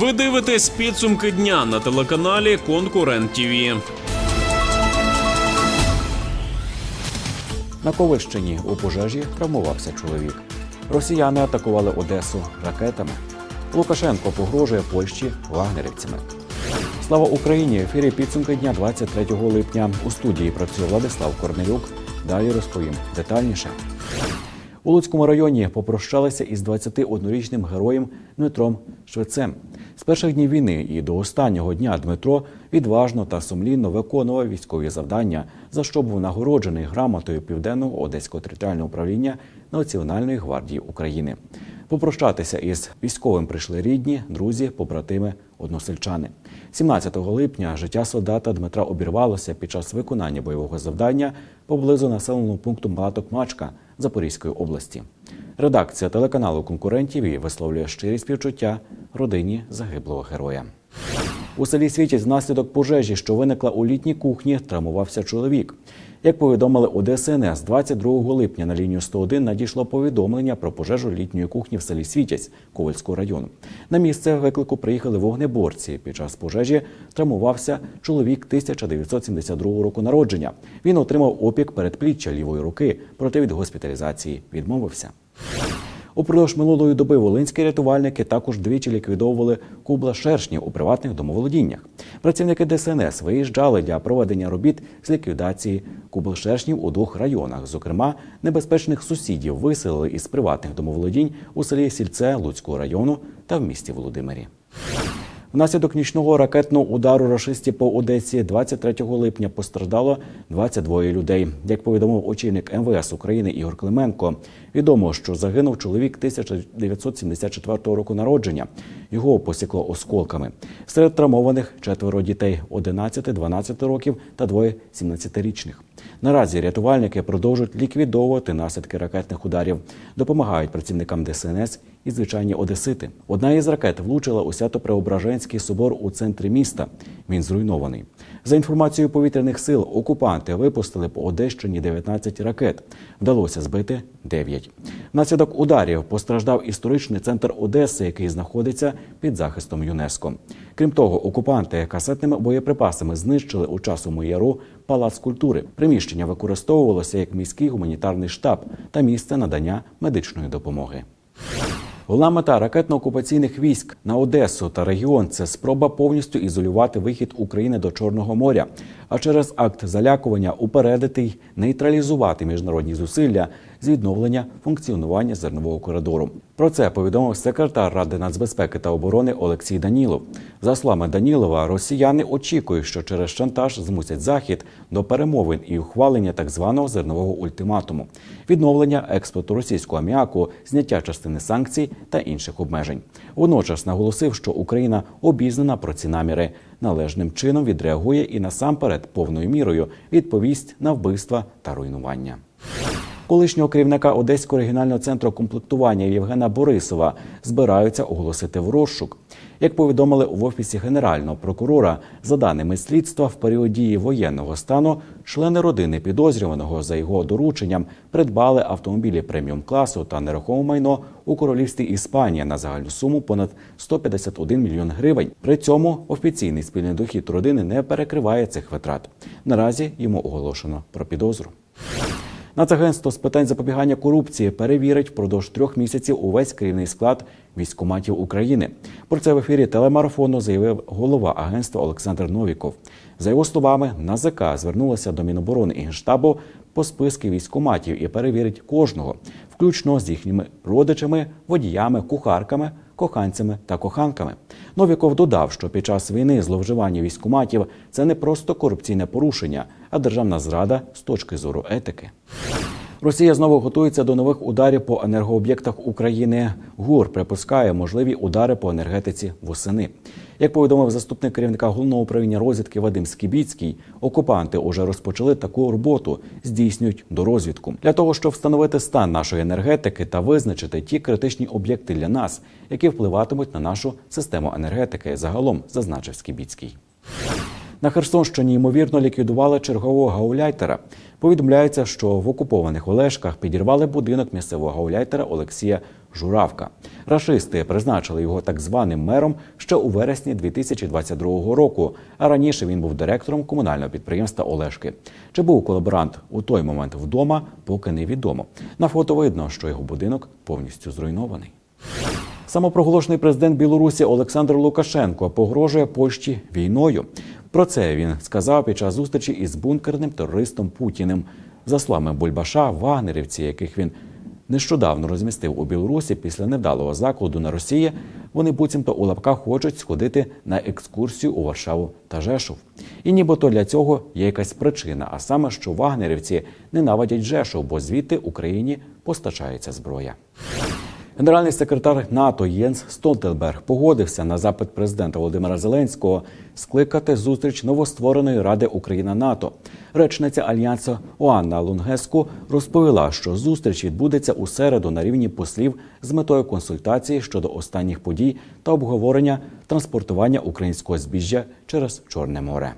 Ви дивитесь підсумки дня на телеканалі Конкурент ТІВІ. На Ковищині у пожежі травмувався чоловік. Росіяни атакували Одесу ракетами. Лукашенко погрожує Польщі вагнерівцями. Слава Україні! В ефірі підсумки дня 23 липня. У студії працює Владислав Корнелюк. Далі розповім детальніше. У Луцькому районі попрощалися із 21-річним героєм Дмитром Швецем. З перших днів війни і до останнього дня Дмитро відважно та сумлінно виконував військові завдання, за що був нагороджений грамотою Південного Одеського територіального управління Національної гвардії України. Попрощатися із військовим прийшли рідні, друзі, побратими, односельчани. 17 липня життя солдата Дмитра обірвалося під час виконання бойового завдання поблизу населеного пункту Малаток Мачка Запорізької області. Редакція телеканалу конкурентів висловлює щирі співчуття родині загиблого героя. У селі Світязь внаслідок пожежі, що виникла у літній кухні, травмувався чоловік. Як повідомили у ДСНС, 22 липня на лінію 101 надійшло повідомлення про пожежу літньої кухні в селі Світязь Ковальського району. На місце виклику приїхали вогнеборці. Під час пожежі травмувався чоловік 1972 року народження. Він отримав опік передпліччя лівої руки, проте від госпіталізації відмовився. Упродовж минулої доби волинські рятувальники також двічі ліквідовували кубла шершнів у приватних домоволодіннях. Працівники ДСНС виїжджали для проведення робіт з ліквідації кубл шершнів у двох районах. Зокрема, небезпечних сусідів виселили із приватних домоволодінь у селі Сільце Луцького району та в місті Володимирі. Внаслідок нічного ракетного удару рашистів по Одесі 23 липня постраждало 22 людей. Як повідомив очільник МВС України Ігор Клименко, відомо, що загинув чоловік 1974 року народження. Його посікло осколками. Серед травмованих четверо дітей 11, 12 років та двоє 17-річних. Наразі рятувальники продовжують ліквідовувати наслідки ракетних ударів, допомагають працівникам ДСНС і звичайні одесити. Одна із ракет влучила у Свято-Преображенський собор у центрі міста. Він зруйнований. За інформацією повітряних сил, окупанти випустили по Одещині 19 ракет. Вдалося збити 9. Внаслідок ударів постраждав історичний центр Одеси, який знаходиться під захистом ЮНЕСКО. Крім того, окупанти касетними боєприпасами знищили у часу яру палац культури. Приміщення використовувалося як міський гуманітарний штаб та місце надання медичної допомоги. Головна мета ракетно-окупаційних військ на Одесу та регіон це спроба повністю ізолювати вихід України до Чорного моря, а через акт залякування упередити й нейтралізувати міжнародні зусилля з відновлення функціонування зернового коридору. Про це повідомив секретар Ради нацбезпеки та оборони Олексій Данілов. За словами Данілова, росіяни очікують, що через шантаж змусять захід до перемовин і ухвалення так званого зернового ультиматуму, відновлення експорту російського аміаку, зняття частини санкцій та інших обмежень. Водночас наголосив, що Україна обізнана про ці наміри, належним чином відреагує і насамперед повною мірою відповість на вбивства та руйнування. Колишнього керівника Одеського регіонального центру комплектування Євгена Борисова збираються оголосити в розшук. Як повідомили в офісі генерального прокурора, за даними слідства, в період дії воєнного стану члени родини підозрюваного за його дорученням придбали автомобілі преміум класу та нерухоме майно у королівстві Іспанія на загальну суму понад 151 мільйон гривень. При цьому офіційний спільний дохід родини не перекриває цих витрат. Наразі йому оголошено про підозру. Нацагентство з питань запобігання корупції перевірить впродовж трьох місяців увесь керівний склад військкоматів України. Про це в ефірі телемарафону заявив голова агентства Олександр Новіков. За його словами, НАЗК звернулася до Міноборони і Генштабу по списки військкоматів і перевірить кожного, включно з їхніми родичами, водіями, кухарками, коханцями та коханками. Новіков додав, що під час війни зловживання військкоматів – це не просто корупційне порушення, а державна зрада з точки зору етики. Росія знову готується до нових ударів по енергооб'єктах України. ГУР припускає можливі удари по енергетиці восени. Як повідомив заступник керівника головного управління розвідки Вадим Скібіцький, окупанти уже розпочали таку роботу, здійснюють до розвідку для того, щоб встановити стан нашої енергетики та визначити ті критичні об'єкти для нас, які впливатимуть на нашу систему енергетики. Загалом зазначив Скібіцький. На Херсонщині ймовірно ліквідували чергового гауляйтера. Повідомляється, що в окупованих Олешках підірвали будинок місцевого гауляйтера Олексія Журавка. Рашисти призначили його так званим мером ще у вересні 2022 року. А раніше він був директором комунального підприємства Олешки. Чи був колаборант у той момент вдома, поки невідомо. На фото видно, що його будинок повністю зруйнований. Самопроголошений президент Білорусі Олександр Лукашенко погрожує Польщі війною. Про це він сказав під час зустрічі із бункерним терористом Путіним. За словами Бульбаша, вагнерівці, яких він нещодавно розмістив у Білорусі після невдалого закладу на Росії, вони буцімто у лапках хочуть сходити на екскурсію у Варшаву та Жешув. І нібито для цього є якась причина, а саме, що вагнерівці ненавидять Жешув, бо звідти Україні постачається зброя. Генеральний секретар НАТО Єнс Столтенберг погодився на запит президента Володимира Зеленського скликати зустріч новоствореної Ради Україна НАТО. Речниця альянсу Оанна Лунгеску розповіла, що зустріч відбудеться у середу на рівні послів з метою консультації щодо останніх подій та обговорення транспортування українського збіжжя через Чорне море.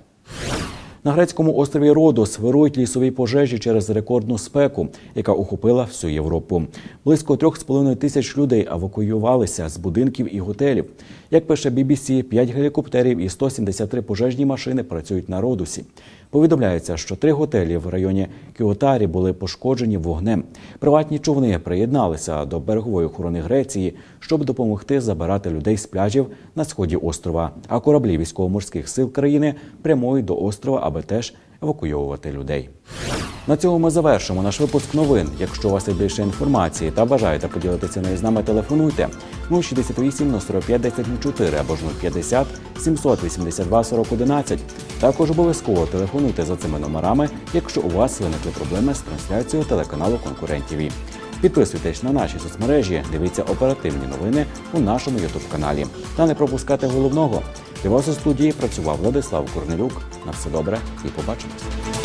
На грецькому острові Родос вирують лісові пожежі через рекордну спеку, яка охопила всю Європу. Близько трьох з половиною тисяч людей евакуювалися з будинків і готелів. Як пише BBC, 5 гелікоптерів і 173 пожежні машини працюють на Родосі. Повідомляється, що три готелі в районі Кіотарі були пошкоджені вогнем. Приватні човни приєдналися до берегової охорони Греції, щоб допомогти забирати людей з пляжів на сході острова. А кораблі військово-морських сил країни прямують до острова, аби теж евакуйовувати людей. На цьому ми завершимо наш випуск новин. Якщо у вас є більше інформації та бажаєте поділитися нею з нами, телефонуйте 068 45 10 04 або ж 050 782 40 11. Також обов'язково телефонуйте за цими номерами, якщо у вас виникли проблеми з трансляцією телеканалу конкурентів. Підписуйтесь на наші соцмережі, дивіться оперативні новини у нашому ютуб каналі та не пропускайте головного. Для вас у студії працював Владислав Корнелюк. На все добре і побачимось.